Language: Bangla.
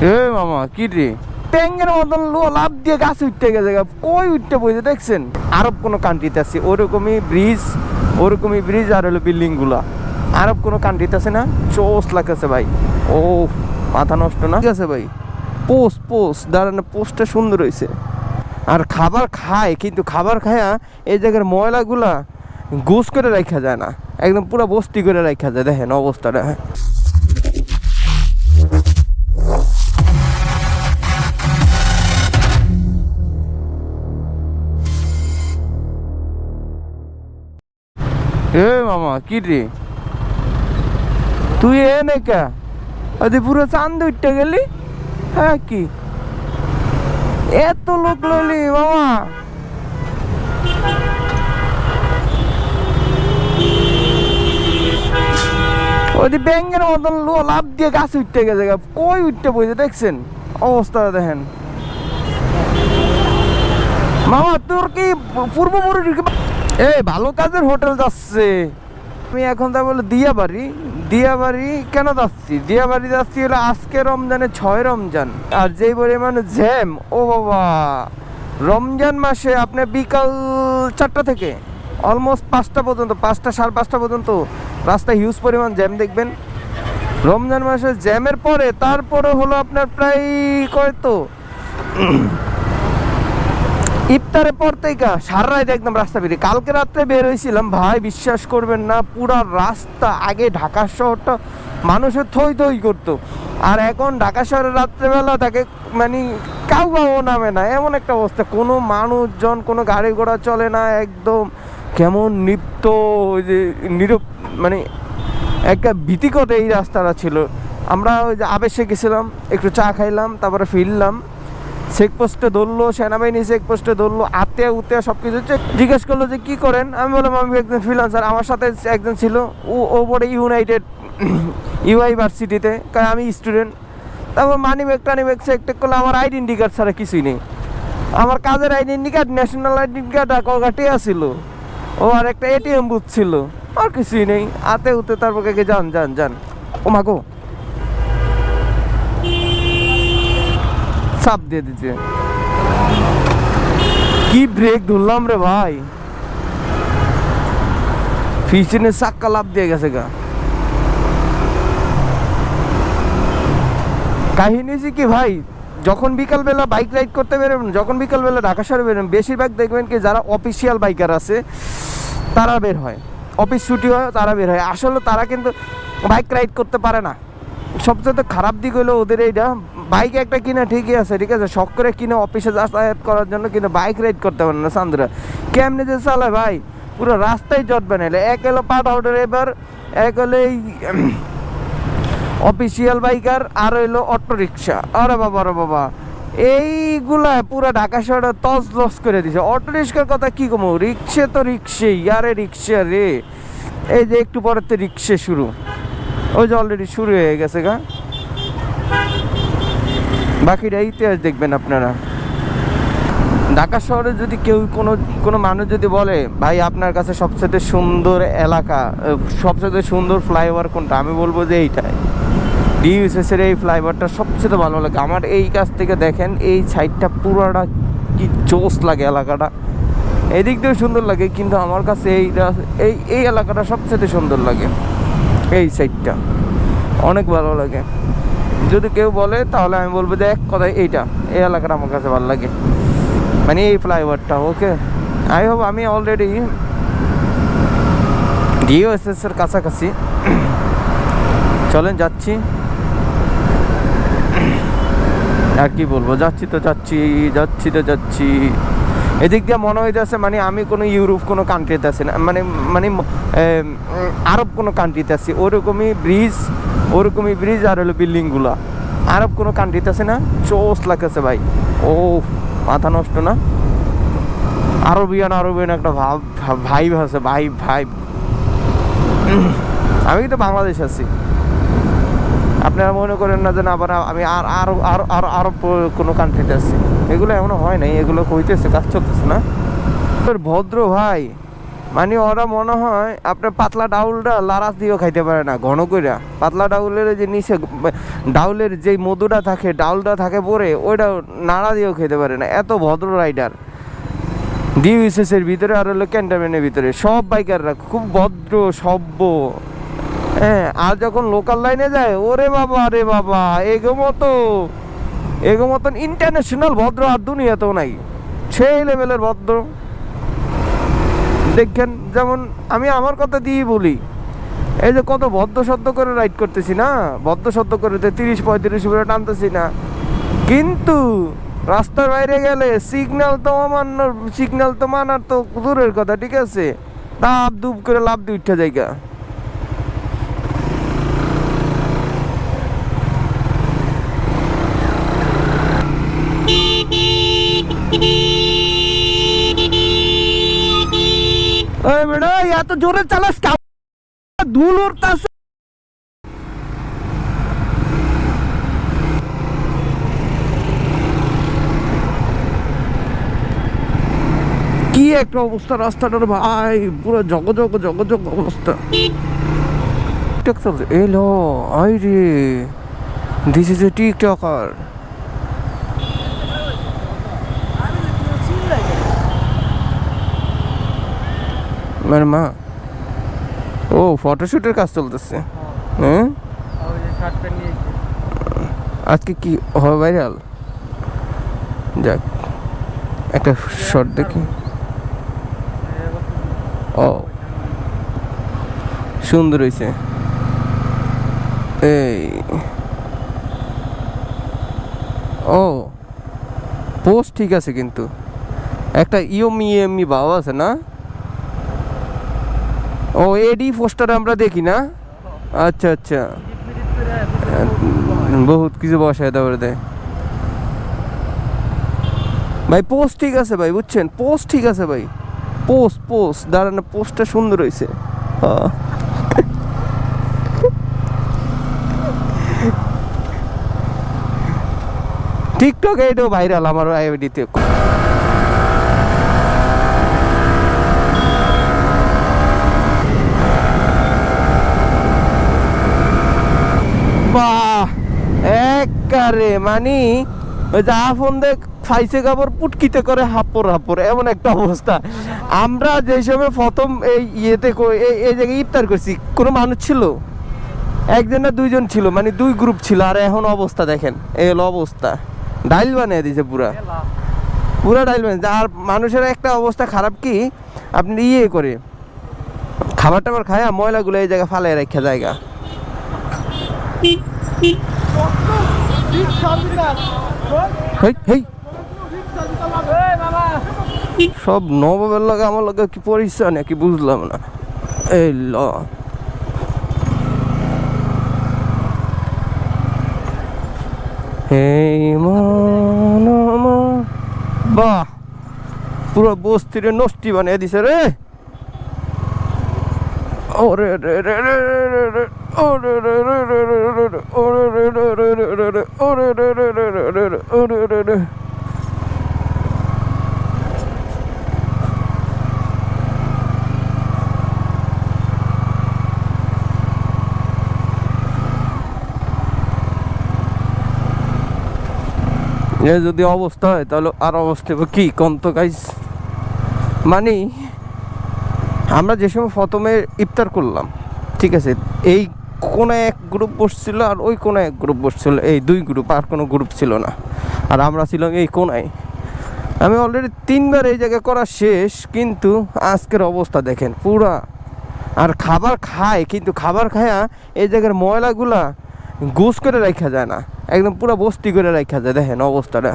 এ মামা কি রে? ট্যাঙ্গের মতন লো লাভ দিয়ে গাছ উঠতে গেছে। কই উঠতে বসে দেখছেন? আরব কোনো কান্ট্রিতে আছে ওরকমই ব্রিজ ওরকমই ব্রিজ আর হলো বিল্ডিংগুলা। আরব কোনো কান্ট্রিতে আছে না? চোস লাগতেছে ভাই। ও মাথা নষ্ট না? ঠিক আছে ভাই। পোস্ট পোস্ট দাঁড়ানো পোস্টটা সুন্দর হয়েছে। আর খাবার খায় কিন্তু খাবার খায়া এই জায়গার ময়লাগুলা গোস করে রাখা যায় না। একদম পুরো বস্তি করে রাখা যায় দেখেন অবস্থাটা এ মামা, কি রে? তুই এ নাকা? আদি পুরো চান্দ উঠতে গেলি? হ্যাঁ কি? এত লোক লইলি মামা। ওদি ব্যাঙ্গের মতন লো লাভ দিয়ে গাছ উঠতে গেছে। কই উঠতে বসে দেখছেন? অবস্থা দেখেন। মামা, তোর কি পূর্বপুরুষ এই ভালো কাজের হোটেল যাচ্ছে। আমি এখন তা বলে দিয়াবাড়ি দিয়াবাড়ি কেন যাচ্ছি? দিয়াবাড়ি যাচ্ছি হলো আজকে রমজানে ছয় রমজান, আর যেই পরিমাণে জ্যাম, ও বাবা। রমজান মাসে আপনি বিকাল চারটা থেকে অলমোস্ট পাঁচটা পর্যন্ত, পাঁচটা সাড়ে পাঁচটা পর্যন্ত রাস্তায় হিউজ পরিমাণ জ্যাম দেখবেন। রমজান মাসে জ্যামের পরে, তারপরে হলো আপনার প্রায় কয়তো ইফতারের পর থেকে সারা রাত একদম রাস্তা বেরিয়ে কালকে রাত্রে বের হয়েছিলাম। ভাই, বিশ্বাস করবেন না, পুরা রাস্তা আগে ঢাকা শহরটা মানুষের থই থই করতো। আর এখন ঢাকা শহরের রাত্রেবেলা তাকে মানে কাউ কাউ নামে না, এমন একটা অবস্থা। কোনো মানুষজন, কোনো গাড়ি ঘোড়া চলে না, একদম কেমন নিপ্ত ওই যে নিরব মানে একটা ভীতিকর এই রাস্তাটা ছিল। আমরা ওই যে আবেশে গেছিলাম, একটু চা খাইলাম, তারপরে ফিরলাম। চেকপোস্টে ধরলো, সেনাবাহিনী চেকপোস্টে ধরলো আতে উতে সব কিছু জিজ্ঞেস করল যে কি করেন? আমি বললাম, আমি একজন ফ্রিলান্সার আমার সাথে একজন ছিল। ও ও পরে ইউনাইটেড ইউআই ভার্সিটিতে কারণ আমি স্টুডেন্ট তারপর মানি ব্যাগ টানি ব্যাগ চেক টেক করলে, আমার আইডেন্টি কার্ড ছাড়া কিছুই নেই। আমার কাজের identity card national identity card আর কলকাটে ছিল ও আর একটা এটিএম বুথ ছিল, আর কিছুই নেই। আতে উতে তারপর কে যান যান যান। ও মাগো চাপ দিয়ে দিচ্ছে কি ব্রেক ধরলাম রে ভাই। পিছনে চাক্কা লাভ দিয়ে গেছে গা। কাহিনী যে কি ভাই, যখন বিকালবেলা বাইক রাইড করতে বেরোবেন, যখন বিকালবেলা ঢাকা শহরে বেরোবেন, বেশিরভাগ দেখবেন কি যারা অফিসিয়াল বাইকার আছে, তারা বের হয়। অফিস ছুটি হয়, তারা বের হয়। আসলে তারা কিন্তু বাইক রাইড করতে পারে না। সবচেয়ে খারাপ দিক হলো ওদের এইটা বাইক একটা কিনা ঠিকই আছে, ঠিক আছে? শখ করে কিনে অফিসে যাতায়াত করার জন্য কিন্তু বাইক রাইড করতে পারে না সান্দ্রা। কেমনে যে চালায় ভাই? পুরো রাস্তায় জটবে নাহলে এক হলো পাট আউটের এবার এক হলো এই অফিসিয়াল বাইকার আর হইল অটো রিক্সা আরে বাবা রে বাবা। এইগুলা পুরো ঢাকা শহরে তস লস করে দিছে। অটো রিক্সার কথা কি কমো? রিক্সে তো রিক্সে ইয়ারে রিক্সা রে। এই যে একটু পরের তো রিক্সে শুরু। ওই যে অলরেডি শুরু হয়ে গেছে গা। বাকিটা ইতিহাস দেখবেন আপনারা। ঢাকা শহরে যদি কেউ কোনো কোনো মানুষ যদি বলে, ভাই, আপনার কাছে সবচেয়ে সুন্দর এলাকা সবচেয়ে সুন্দর ফ্লাইওভার কোনটা? আমি বলব যে এইটাই। ডিউএসএসের এই ফ্লাইওভারটা সবচেয়ে ভালো লাগে। আমার এই কাছ থেকে দেখেন, এই সাইডটা পুরোটা কি জোস লাগে এলাকাটা। এদিক দিয়েও সুন্দর লাগে, কিন্তু আমার কাছে এই এই এই এলাকাটা সবচেয়ে সুন্দর লাগে। এই সাইডটা। অনেক ভালো লাগে। যদি কেউ বলে, তাহলে আমি বলব যে এক কথায় এইটা। এই এলাকাটা আমার কাছে ভালো লাগে। মানে এই ফ্লাইওভারটা, ওকে? আই হোপ আমি অলরেডি ডিওএসএস এর কাছাকাছি। চলেন যাচ্ছি। আর কি বলব, যাচ্ছি তো যাচ্ছি যাচ্ছি তো যাচ্ছি। এদিক দিয়ে মনে হইতেছে মানে আমি কোনো ইউরোপ কোনো কান্ট্রিতে আছি না মানে মানে আরব কোনো কান্ট্রিতে আছি। ওরকমই ব্রিজ ওরকমই ব্রিজ আর হলো বিল্ডিংগুলা আরব কোনো কান্ট্রিতে আছে না? চোস লাগতেছে ভাই। ও, মাথা নষ্ট না? আরবিয়ান আরবিয়ান একটা ভাব ভাই আছে ভাই ভাই আমি কিন্তু বাংলাদেশ আছি। আপনারা মনে করেন না যে না, আবার আমি আর, আরও আর, আরও আরও প- কোনো কান্ট্রিতে আছি। এগুলো এমন হয় নাই, এগুলো কইতেছে, কাজ চলতেছে না। ভদ্র ভাই মানে ওরা মনে হয় আপনার পাতলা ডাউলটা লারাস দিয়েও খাইতে পারে না, ঘন কইরা। পাতলা ডাউলের যে নিচে, ডাউলের যে মধুটা থাকে, ডাউলটা থাকে পরে ওইটা নাড়া দিয়েও খেতে পারে না। এত ভদ্র রাইডার। ডিউএসএস এর ভিতরে আর হলো ক্যান্টারম্যানের ভিতরে। সব বাইকাররা খুব ভদ্র, সভ্য। হ্যাঁ আর যখন লোকাল লাইনে যায়, ওরে বাবা, রে বাবা, এগো মতো। এগো মতন ইন্টারন্যাশনাল ভদ্র আর দুনিয়াতেও নাই। সেই লেভেলের ভদ্র। দেখেন, যেমন আমি আমার কথা দিয়ে বলি, এই যে কত ভদ্র সদ্য করে রাইড করতেছি না? ভদ্র সদ্য করে তিরিশ, পঁয়ত্রিশ করে টানতেছি না। কিন্তু রাস্তার বাইরে গেলে সিগন্যাল তো অমান্য সিগন্যাল তো মানার তো দূরের কথা, ঠিক আছে? তাপ দুপ করে লাভ দিয়ে উঠে জায়গা এত জোরে চালাস ধুল কি একটা অবস্থা রাস্তাটার ভাই, পুরো জগ জগ জগ জগ অবস্থা। টিকটক চলছে। এলো আই রে দিস ইজ এ টিকটকার মানে মা? ও ফটোশুটের কাজ চলতেছে। হ্যাঁ। আজকে কি হবে ভাইরাল যাক একটা শর্ট দেখি। ও সুন্দর হয়েছে এই। ও পোস্ট ঠিক আছে কিন্তু। একটা ইয়মি ইএমই ভাব আছে না? ও এডি পোস্টার আমরা দেখি না? আচ্ছা আচ্ছা। বহুত কিছু বসায় তারপরে দেয় ভাই পোস্ট ঠিক আছে ভাই, বুঝছেন? পোস্ট ঠিক আছে ভাই। পোস্ট পোস্ট দাঁড়ানো পোস্টটা সুন্দর হয়েছে। টিকটকে এটাও ভাইরাল আমার আইডিতে বাহ একবারে মানি ওই যে আফন দেখ ফাইসে কাপড় পুটকিতে করে হাপড় হাপড় এমন একটা অবস্থা। আমরা যে সময় প্রথম এই ইয়েতে এই জায়গায় ইফতার করছি কোনো মানুষ ছিল? একজন না দুইজন ছিল মানে দুই গ্রুপ ছিল আর এখন অবস্থা দেখেন এই হলো অবস্থা। ডাইল বানিয়ে দিয়েছে পুরা। পুরা ডাইল বানিয়ে আর মানুষের একটা অবস্থা খারাপ কি? আপনি ইয়ে করে খাবার টাবার খায় ময়লাগুলো এই জায়গায় ফালাই রাখা জায়গা। সব নবাবের লাগে আমার লাগে কি পরিচয় নাকি বুঝলাম না। এই ল। বাহ, পুরো বস্তির নষ্টি বানিয়ে দিছে রে। ওরে রে রে রে রে রে। এ যদি অবস্থা হয়, তাহলে আর অবস্থা হবে কি? কন্ত গাইস মানে আমরা যে সময় প্রথমে ইফতার করলাম, ঠিক আছে? এই কোন এক গ্রুপ বসছিল আর ওই কোন এক গ্রুপ বসছিল। এই দুই গ্রুপ আর কোনো গ্রুপ ছিল না। আর আমরা ছিলাম এই কোনায়। আমি অলরেডি তিনবার এই জায়গায় করা শেষ, কিন্তু আজকের অবস্থা দেখেন, পুরা। আর খাবার খায়, কিন্তু খাবার খায়া এই জায়গার ময়লাগুলা গোস করে রাখা যায় না। একদম পুরো বস্তি করে রাখা যায়, দেখেন অবস্থাটা।